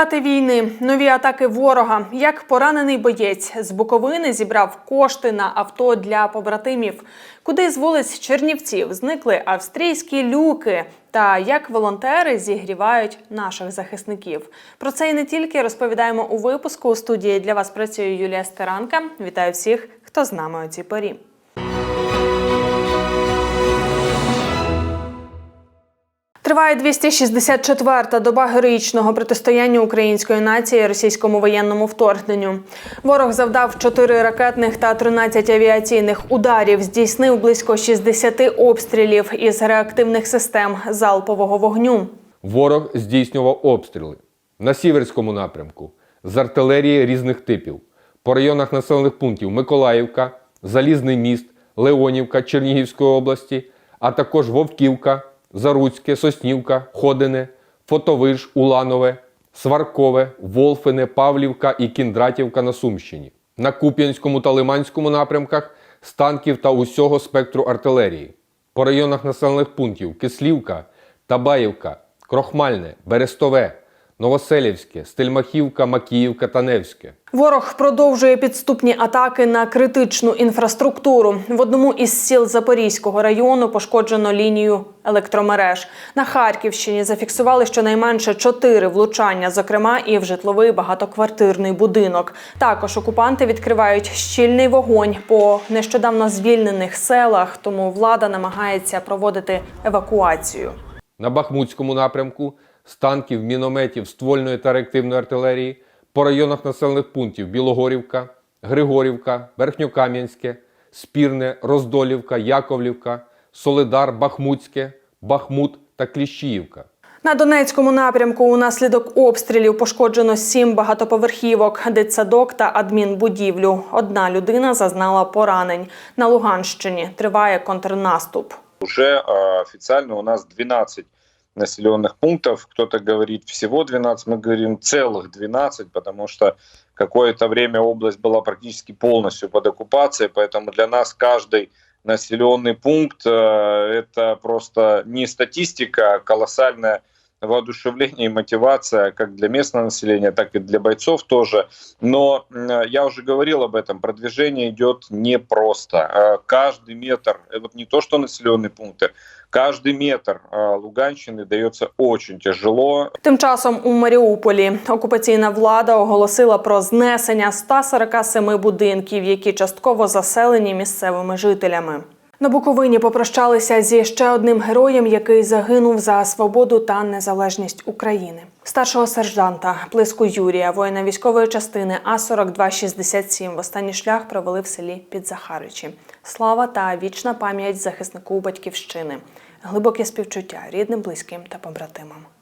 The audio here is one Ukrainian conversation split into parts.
Втрати війни, нові атаки ворога. Як поранений боєць з Буковини зібрав кошти на авто для побратимів, куди з вулиць Чернівців зникли австрійські люки, та як волонтери зігрівають наших захисників. Про це і не тільки розповідаємо у випуску. У студії для вас працює Юлія Стеранка. Вітаю всіх, хто з нами у цій порі. Триває 264-та доба героїчного протистояння української нації російському воєнному вторгненню. Ворог завдав 4 ракетних та 13 авіаційних ударів, здійснив близько 60 обстрілів із реактивних систем залпового вогню. Ворог здійснював обстріли на сіверському напрямку з артилерії різних типів по районах населених пунктів Миколаївка, Залізний міст, Леонівка Чернігівської області, а також Вовківка, Заруцьке, Соснівка, Ходине, Фотовиж, Уланове, Сваркове, Волфине, Павлівка і Кіндратівка на Сумщині. На Куп'янському та Лиманському напрямках з танків та усього спектру артилерії. По районах населених пунктів Кислівка, Табаївка, Крохмальне, Берестове, Новоселівське, Стельмахівка, Макіївка та Невське. Ворог продовжує підступні атаки на критичну інфраструктуру. В одному із сіл Запорізького району пошкоджено лінію електромереж. На Харківщині зафіксували щонайменше чотири влучання, зокрема і в житловий багатоквартирний будинок. Також окупанти відкривають щільний вогонь по нещодавно звільнених селах, тому влада намагається проводити евакуацію. На Бахмутському напрямку з танків, мінометів, ствольної та реактивної артилерії по районах населених пунктів Білогорівка, Григорівка, Верхньокам'янське, Спірне, Роздолівка, Яковлівка, Солидар, Бахмутське, Бахмут та Кліщіївка. На Донецькому напрямку унаслідок обстрілів пошкоджено сім багатоповерхівок, дитсадок та адмінбудівлю. Одна людина зазнала поранень. На Луганщині триває контрнаступ. Уже э, официально у нас 12 населенных пунктов. Кто-то говорит всего 12, мы говорим целых 12, потому что какое-то время область была практически полностью под оккупацией, поэтому для нас каждый населенный пункт э, это просто не статистика, а колоссальное воодушевление и мотивация как для местного населения, так и для бойцов тоже. Но э, я уже говорил об этом, продвижение идет непросто. Э, Каждый метр, э, вот не то что населенные пункты, каждый метр э, Луганщины дается очень тяжело. Тим часом у Маріуполі окупаційна влада оголосила про знесення 147 будинків, які частково заселені місцевими жителями. На Буковині попрощалися зі ще одним героєм, який загинув за свободу та незалежність України. Старшого сержанта Плиску Юрія, воїна військової частини А 4267 в останній шлях провели в селі Підзахаричі. Слава та вічна пам'ять захиснику батьківщини, глибоке співчуття рідним, близьким та побратимам.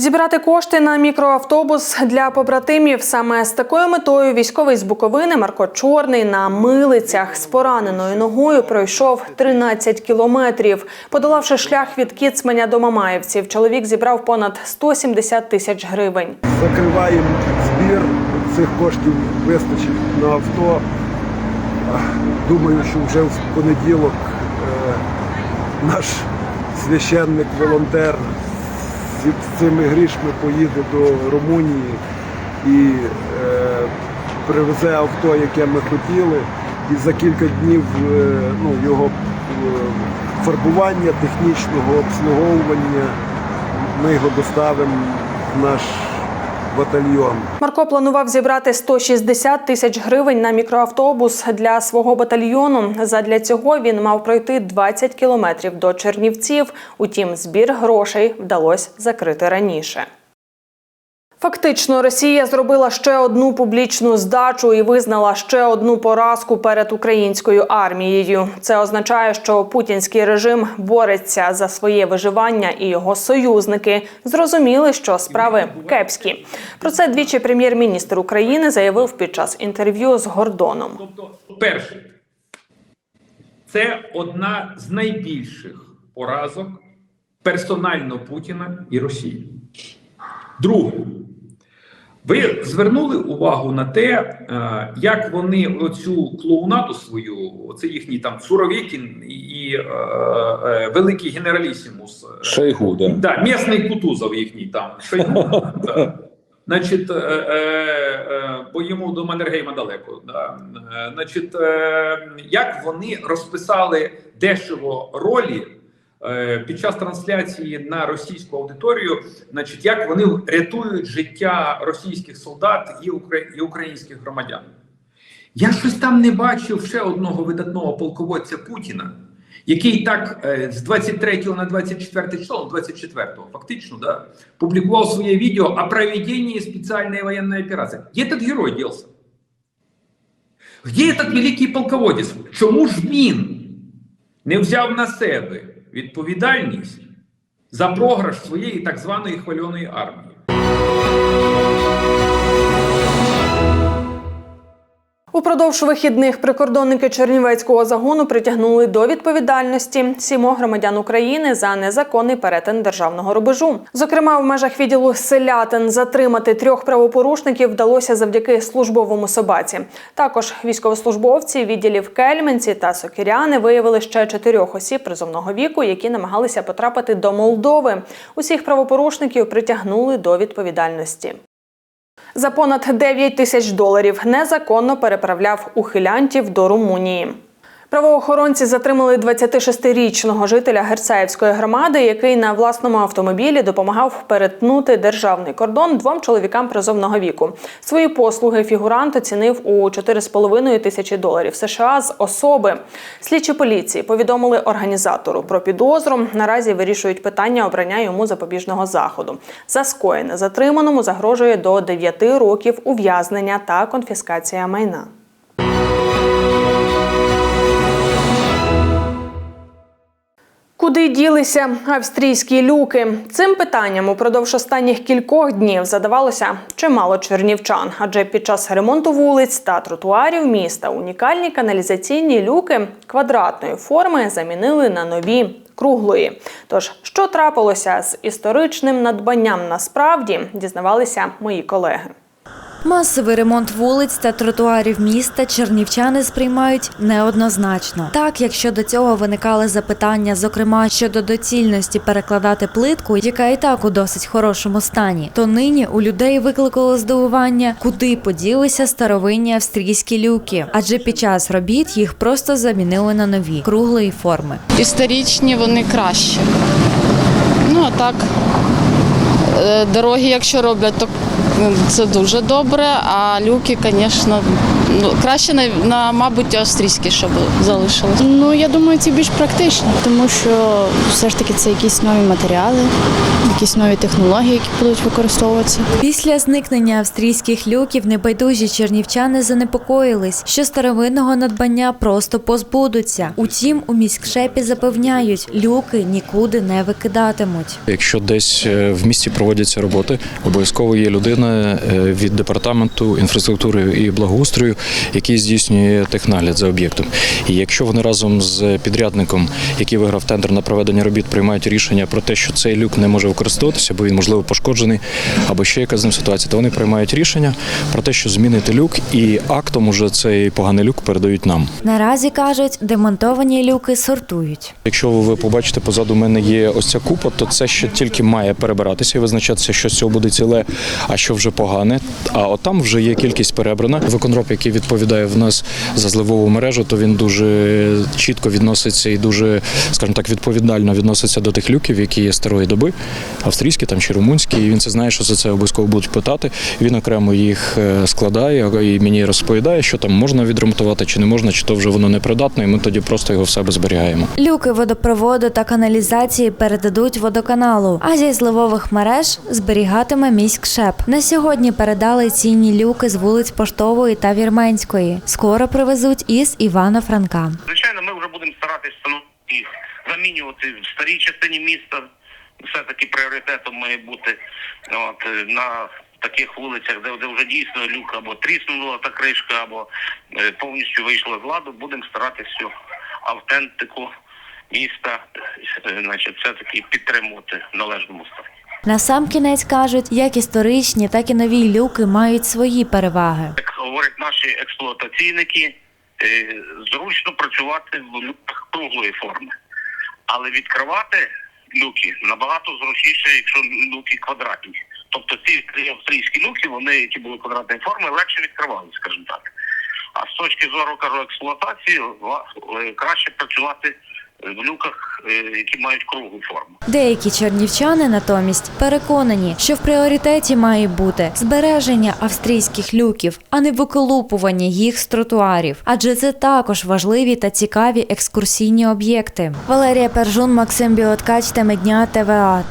Зібрати кошти на мікроавтобус для побратимів саме з такою метою військовий з Буковини Марко Чорний на милицях з пораненою ногою пройшов 13 кілометрів. Подолавши шлях від Кіцманя до Мамаївців, чоловік зібрав понад 170 тисяч гривень. закриваємо збір. Цих коштів вистачить на авто. Думаю, що вже в понеділок е, наш священник, волонтер з цими грішми поїде до Румунії і е, привезе авто, яке ми хотіли. І за кілька днів е, ну, його е, фарбування, технічного обслуговування ми його доставимо в наш батальйон. Марко планував зібрати 160 тисяч гривень на мікроавтобус для свого батальйону. Задля цього він мав пройти 20 кілометрів до Чернівців. Утім, збір грошей вдалося закрити раніше. Фактично, Росія зробила ще одну публічну здачу і визнала ще одну поразку перед українською армією. Це означає, що путінський режим бореться за своє виживання, і його союзники зрозуміли, що справи кепські. Про це двічі прем'єр-міністр України заявив під час інтерв'ю з Гордоном. Тобто, перше, це одна з найбільших поразок персонально Путіна і Росії. Друге, Ви звернули увагу на те, е, як вони оцю клоунаду свою, оце їхній там Суровікін і е, е, великий генералісімус. е, Шойгу, да. Да, місний Кутузов їхній там. Шойгу, да. Значить, е, е, е, бо йому до Маннергейма далеко. Да. Значить, е, як вони розписали дешево ролі під час трансляції на російську аудиторію, значить, як вони рятують життя російських солдат і, і українських громадян. Я щось там не бачив ще одного видатного полководця Путіна, який так е, з 23 на 24 число, ну, 24 фактично, да, публікував своє відео о проведении специальной военной операции. Где этот герой делся? Где этот великий полководець? Чому ж він не взяв на себе відповідальність за програш своєї так званої хвальоної армії? Упродовж вихідних прикордонники Чернівецького загону притягнули до відповідальності сімох громадян України за незаконний перетин державного рубежу. Зокрема, в межах відділу селятин затримати трьох правопорушників вдалося завдяки службовому собаці. Також військовослужбовці відділів Кельменці та Сокіряни виявили ще чотирьох осіб призовного віку, які намагалися потрапити до Молдови. Усіх правопорушників притягнули до відповідальності. За понад 9 тисяч доларів незаконно переправляв ухилянтів до Румунії. Правоохоронці затримали 26-річного жителя Герцаївської громади, який на власному автомобілі допомагав перетнути державний кордон двом чоловікам призовного віку. Свої послуги фігурант оцінив у 4,5 тисячі доларів США з особи. Слідчі поліції повідомили організатору про підозру. Наразі вирішують питання обрання йому запобіжного заходу. За скоєне затриманому загрожує до 9 років ув'язнення та конфіскація майна. Куди ділися австрійські люки? Цим питанням упродовж останніх кількох днів задавалося чимало чернівчан, адже під час ремонту вулиць та тротуарів міста унікальні каналізаційні люки квадратної форми замінили на нові круглої. Тож, що трапилося з історичним надбанням насправді, дізнавалися мої колеги. Масовий ремонт вулиць та тротуарів міста чернівчани сприймають неоднозначно. Так, якщо до цього виникали запитання, зокрема щодо доцільності перекладати плитку, яка і так у досить хорошому стані, то нині у людей викликало здивування, куди поділися старовинні австрійські люки, адже під час робіт їх просто замінили на нові круглої форми. історичні вони краще. Ну а так, е, дороги, якщо роблять, то це дуже добре. А люки, звісно, ну, краще на, на мабуть, австрійські, щоб залишилось. Ну я думаю, це більш практично, тому що все ж таки це якісь нові матеріали, якісь нові технології, які будуть використовуватися. Після зникнення австрійських люків небайдужі чернівчани занепокоїлись, що старовинного надбання просто позбудуться. Утім, у міськшепі запевняють, люки нікуди не викидатимуть. Якщо десь е, в місті проводяться роботи, обов'язково є людина е, від департаменту інфраструктури і благоустрою, який здійснює технагляд за об'єктом. І якщо вони разом з підрядником, який виграв тендер на проведення робіт, приймають рішення про те, що цей люк не може використовуватися, бо він можливо пошкоджений, або ще якась з ним ситуація, то вони приймають рішення про те, що змінити люк, і актом уже цей поганий люк передають нам. Наразі кажуть, демонтовані люки сортують. Якщо ви побачите, позаду мене є ось ця купа, то це ще тільки має перебиратися і визначатися, що з цього буде ціле, а що вже погане. А от там вже є кількість перебрана. Виконроб, який відповідає в нас за зливову мережу, то він дуже чітко відноситься і дуже, скажімо так, відповідально відноситься до тих люків, які є старої доби, австрійські там чи румунські. І він це знає, що за це обов'язково будуть питати. Він окремо їх е, складає і мені розповідає, що там можна відремонтувати чи не можна, чи то вже воно непридатне, і ми тоді просто його в себе зберігаємо. Люки водопроводу та каналізації передадуть водоканалу, а зі зливових мереж зберігатиме міськшеп. На сьогодні передали цінні люки з вулиць Поштової та Вірменської. Скоро привезуть із Івано-Франка. Звичайно, ми вже будемо старатися їх замінювати в старій частині міста. Все-таки пріоритетом має бути от, е, на таких вулицях, де, де вже дійсно люк або тріснула та кришка, або е, повністю вийшла з ладу. Будемо старатися автентику міста, е, значить, все-таки підтримувати в належному стані. Насамкінець кажуть, як історичні, так і нові люки мають свої переваги. Як говорять наші експлуатаційники, е, зручно працювати в люках круглої форми. Але відкривати люки набагато зручніше, якщо люки квадратні. Тобто ці три австрійські люки, вони, які були квадратної форми, легше відкривали, скажімо так. А з точки зору кажу експлуатації, е, краще працювати в люках, е, які мають круглу форму. Деякі чернівчани натомість переконані, що в пріоритеті має бути збереження австрійських люків, а не виколупування їх з тротуарів. Адже це також важливі та цікаві екскурсійні об'єкти. Валерія Пержун, Максим Біоткач, Темедня, ТВА.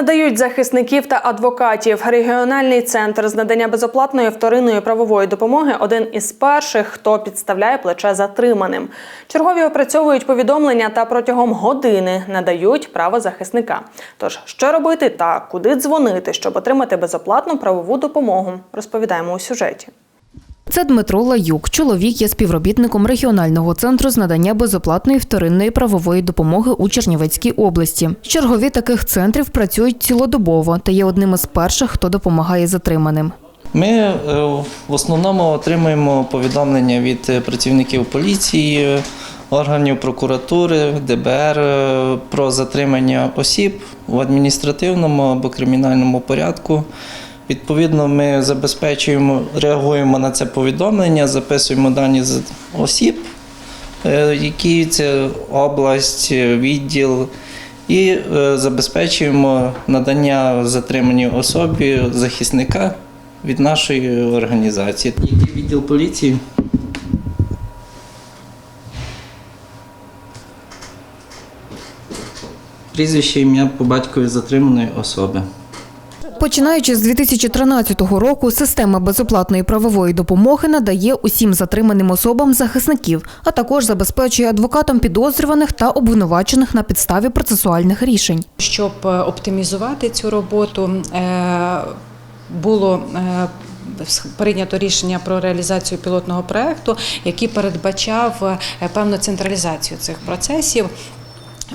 Надають захисників та адвокатів. Регіональний центр з надання безоплатної вторинної правової допомоги один із перших, хто підставляє плече затриманим. Чергові опрацьовують повідомлення та протягом години надають право захисника. Тож, що робити та куди дзвонити, щоб отримати безоплатну правову допомогу, розповідаємо у сюжеті. Це Дмитро Лаюк. Чоловік є співробітником регіонального центру з надання безоплатної вторинної правової допомоги у Чернівецькій області. Чергові таких центрів працюють цілодобово та є одним із перших, хто допомагає затриманим. Ми е, в основному отримуємо повідомлення від е, працівників поліції, органів прокуратури, ДБР е, про затримання осіб в адміністративному або кримінальному порядку. Відповідно, ми забезпечуємо, реагуємо на це повідомлення, записуємо дані з осіб, е, які це область, е, відділ, і е, забезпечуємо надання затриманій особі захисника від нашої організації. Який відділ поліції? Прізвище ім'я по батькові затриманої особи. Починаючи з 2013 року, система безоплатної правової допомоги надає усім затриманим особам захисників, а також забезпечує адвокатам підозрюваних та обвинувачених на підставі процесуальних рішень. Щоб е, оптимізувати цю роботу, е, було е, прийнято рішення про реалізацію пілотного проекту, який передбачав певну централізацію цих процесів.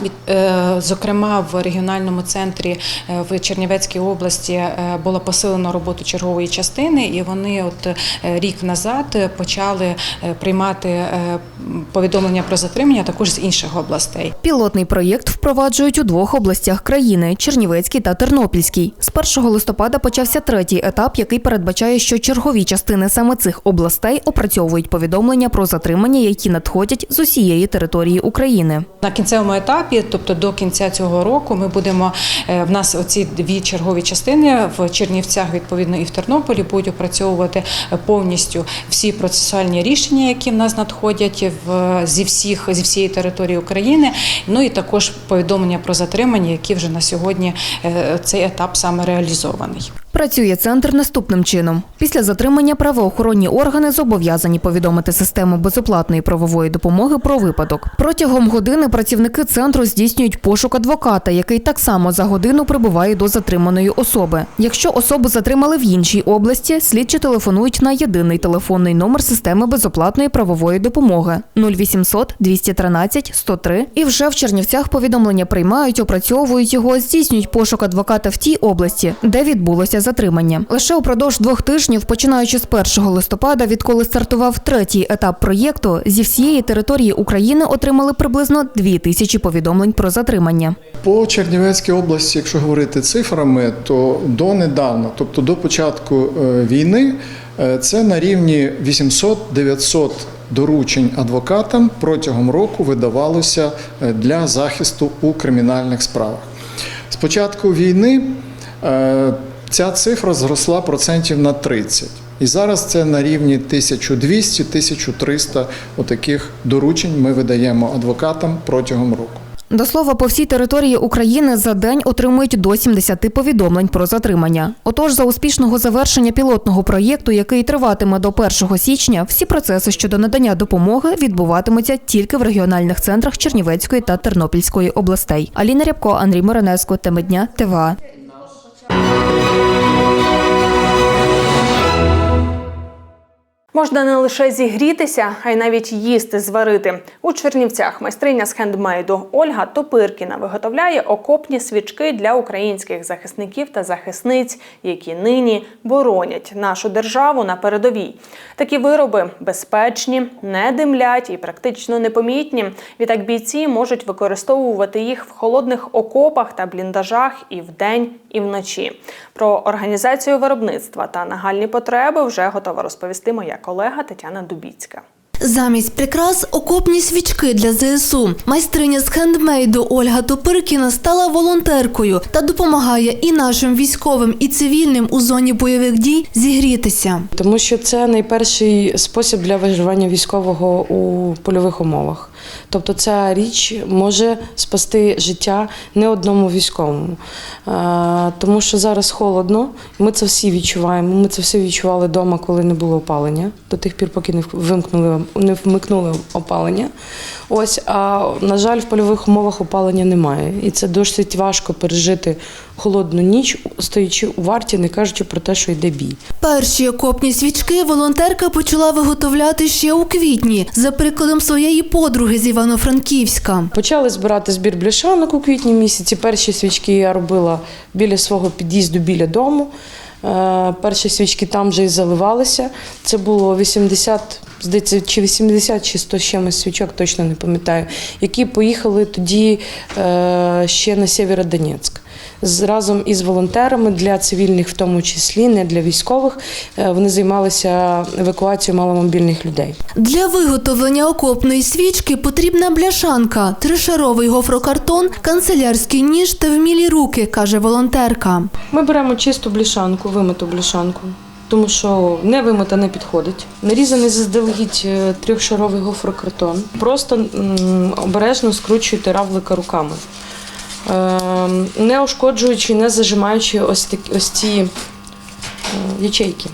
Від- е, Зокрема, в регіональному центрі е, в Чернівецькій області е, була посилена робота чергової частини, і вони от рік назад почали приймати повідомлення про затримання також з інших областей. Пілотний проєкт впроваджують у двох областях країни Чернівецькій та Тернопільській. З 1 листопада почався третій етап, який передбачає, що чергові частини саме цих областей опрацьовують повідомлення про затримання, які надходять з усієї території України. На кінцевому етапі, тобто до кінця цього року, ми будемо е, в нас оці дві чергові частини в Чернівцях, відповідно, і в Тернополі будуть опрацьовувати е, повністю всі процесуальні рішення, які в нас надходять в зі всіх зі всієї території України. Ну і також повідомлення про затримання, які вже на сьогодні е, цей етап саме реалізований. Працює центр наступним чином. Після затримання правоохоронні органи зобов'язані повідомити систему безоплатної правової допомоги про випадок. Протягом години працівники центру здійснюють пошук адвоката, який так само за годину прибуває до затриманої особи. Якщо особу затримали в іншій області, слідчі телефонують на єдиний телефонний номер системи безоплатної правової допомоги 0800 213 103. І вже в Чернівцях повідомлення приймають, опрацьовують його, здійснюють пошук адвоката в тій області, де відбулося затримання. Лише упродовж двох тижнів, починаючи з 1 листопада, відколи стартував третій етап проєкту, зі всієї території України отримали приблизно дві тисячі повідомлень про затримання. По Чернівецькій області, якщо говорити цифрами, то донедавна, тобто до початку е, війни, е, це на рівні 800-900 доручень адвокатам протягом року видавалося е, для захисту у кримінальних справах. З початку війни ця цифра зросла процентів на 30. І зараз це на рівні 1200-1300 отаких доручень ми видаємо адвокатам протягом року. До слова, по всій території України за день отримують до 70 повідомлень про затримання. Отож, за успішного завершення пілотного проєкту, який триватиме до 1 січня, всі процеси щодо надання допомоги відбуватимуться тільки в регіональних центрах Чернівецької та Тернопільської областей. Аліна Рябко, Андрій Миронеско, Теми дня, ТВА. Можна не лише зігрітися, а й навіть їсти зварити. У Чернівцях майстриня з хендмейду Ольга Топиркіна виготовляє окопні свічки для українських захисників та захисниць, які нині боронять нашу державу на передовій. Такі вироби безпечні, не димлять і практично непомітні. Відтак бійці можуть використовувати їх в холодних окопах та бліндажах і вдень, і вночі. Про організацію виробництва та нагальні потреби вже готова розповісти моя колега Тетяна Дубіцька. Замість прикрас окопні свічки для ЗСУ. Майстриня з хендмейду Ольга Топиркіна стала волонтеркою та допомагає і нашим військовим, і цивільним у зоні бойових дій зігрітися. Тому що це найперший спосіб для виживання військового у польових умовах. Тобто ця річ може спасти життя не одному військовому. Е, Тому що зараз холодно, ми це всі відчуваємо. Ми це всі відчували вдома, коли не було опалення, до тих пір, поки не вимкнули, не вмикнули опалення. Ось, а на жаль, в польових умовах опалення немає. І це досить важко пережити холодну ніч, стоячи у варті, не кажучи про те, що йде бій. Перші окопні свічки волонтерка почала виготовляти ще у квітні, за прикладом своєї подруги з Івано-Франківська. Почали збирати збір бляшанок у квітні місяці. Перші свічки я робила біля свого під'їзду, біля дому. Е, Перші свічки там вже і заливалися. Це було 80, здається, чи 80, чи 100 з чимось свічок, точно не пам'ятаю, які поїхали тоді е, ще на Сєвєродонецьк. З- Разом із волонтерами для цивільних, в тому числі, не для військових, е, вони займалися евакуацією маломобільних людей. Для виготовлення окопної свічки потрібна бляшанка, тришаровий гофрокартон, канцелярський ніж та вмілі руки, каже волонтерка. Ми беремо чисту бляшанку, вимиту бляшанку, тому що не вимита не підходить. Нарізаний заздалегідь е, трьохшаровий гофрокартон. Просто обережно скручуєте равлика руками, не ушкоджуючи, не зажимаючи ось, такі, ось ці е, ячейки.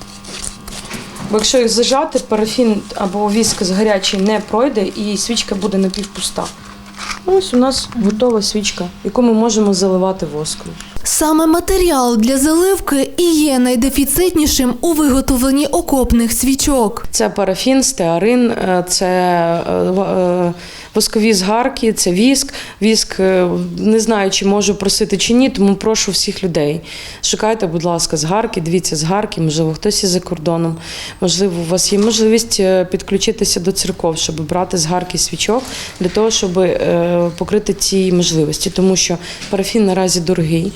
Бо якщо їх зажати, парафін або віск з гарячий не пройде і свічка буде напівпуста. Ось у нас готова свічка, яку ми можемо заливати воском. Саме матеріал для заливки і є найдефіцитнішим у виготовленні окопних свічок. Це парафін, стеарин, е, це е, воскові згарки, це віск. Віск е, не знаю, чи можу просити чи ні, тому прошу всіх людей. Шукайте, будь ласка, згарки, дивіться згарки, можливо, хтось із за кордоном. Можливо, у вас є можливість е, підключитися до церков, щоб брати згарки свічок для того, щоб е, покрити ці можливості. Тому що парафін наразі дорогий,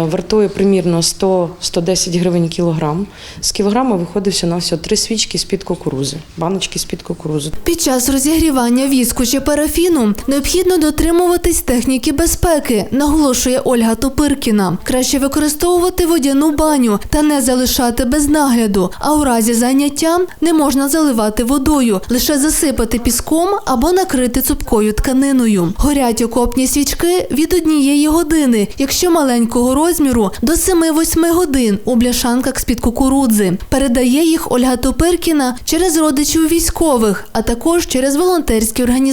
вартує примірно 100-110 гривень кілограм. З кілограма виходить на всього три свічки з-під кукурузи, баночки з-під кукурузи. Під час розігрівання віску чи парафіну необхідно дотримуватись техніки безпеки, наголошує Ольга Топиркіна. Краще використовувати водяну баню та не залишати без нагляду. А у разі заняття не можна заливати водою, лише засипати піском або накрити цупкою тканиною. Горять окопні свічки від однієї години, якщо маленького розміру до 7-8 годин у бляшанках з-під кукурудзи. Передає їх Ольга Топиркіна через родичів військових, а також через волонтерські організації.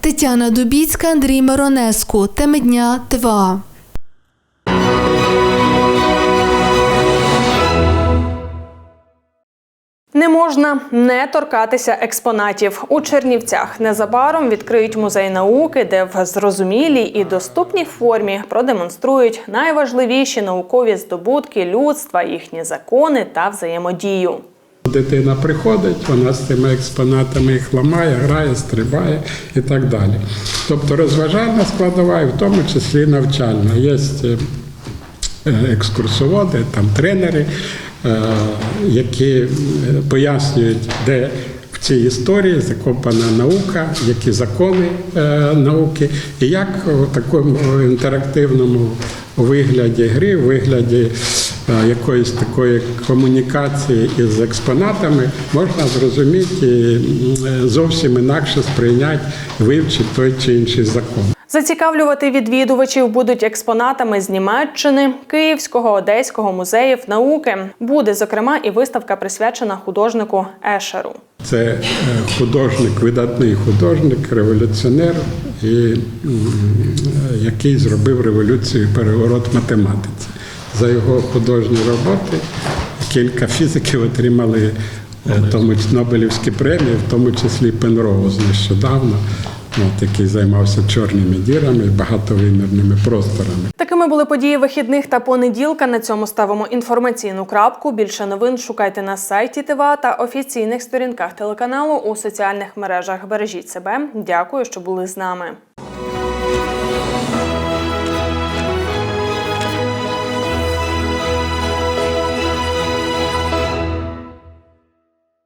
Тетяна Дубіцька, Андрій Миронеску. Теми дня. Не можна не торкатися експонатів. У Чернівцях незабаром відкриють музей науки, де в зрозумілій і доступній формі продемонструють найважливіші наукові здобутки людства, їхні закони та взаємодію. Дитина приходить, вона з цими експонатами їх ламає, грає, стрибає і так далі. Тобто розважальна складова, і в тому числі навчальна. Є е, екскурсоводи, там тренери, е, які е, пояснюють, де в цій історії закопана наука, які закони науки, і як у такому інтерактивному вигляді гри, вигляді якоїсь такої комунікації із експонатами можна зрозуміти і зовсім інакше сприйняти, вивчити той чи інший закон. Зацікавлювати відвідувачів будуть експонатами з Німеччини, Київського, Одеського музеїв науки. Буде зокрема і виставка присвячена художнику Ешеру. Це е, художник, видатний художник, революціонер, і, е, який зробив революцію переворот математиці. За його художні роботи кілька фізиків отримали е, тому Нобелівські премії, в тому числі Пенроуз нещодавно, от, який займався чорними дірами і багатовимірними просторами. Такими були події вихідних та понеділка. На цьому ставимо інформаційну крапку. Більше новин шукайте на сайті ТВА та офіційних сторінках телеканалу у соціальних мережах. Бережіть себе. Дякую, що були з нами.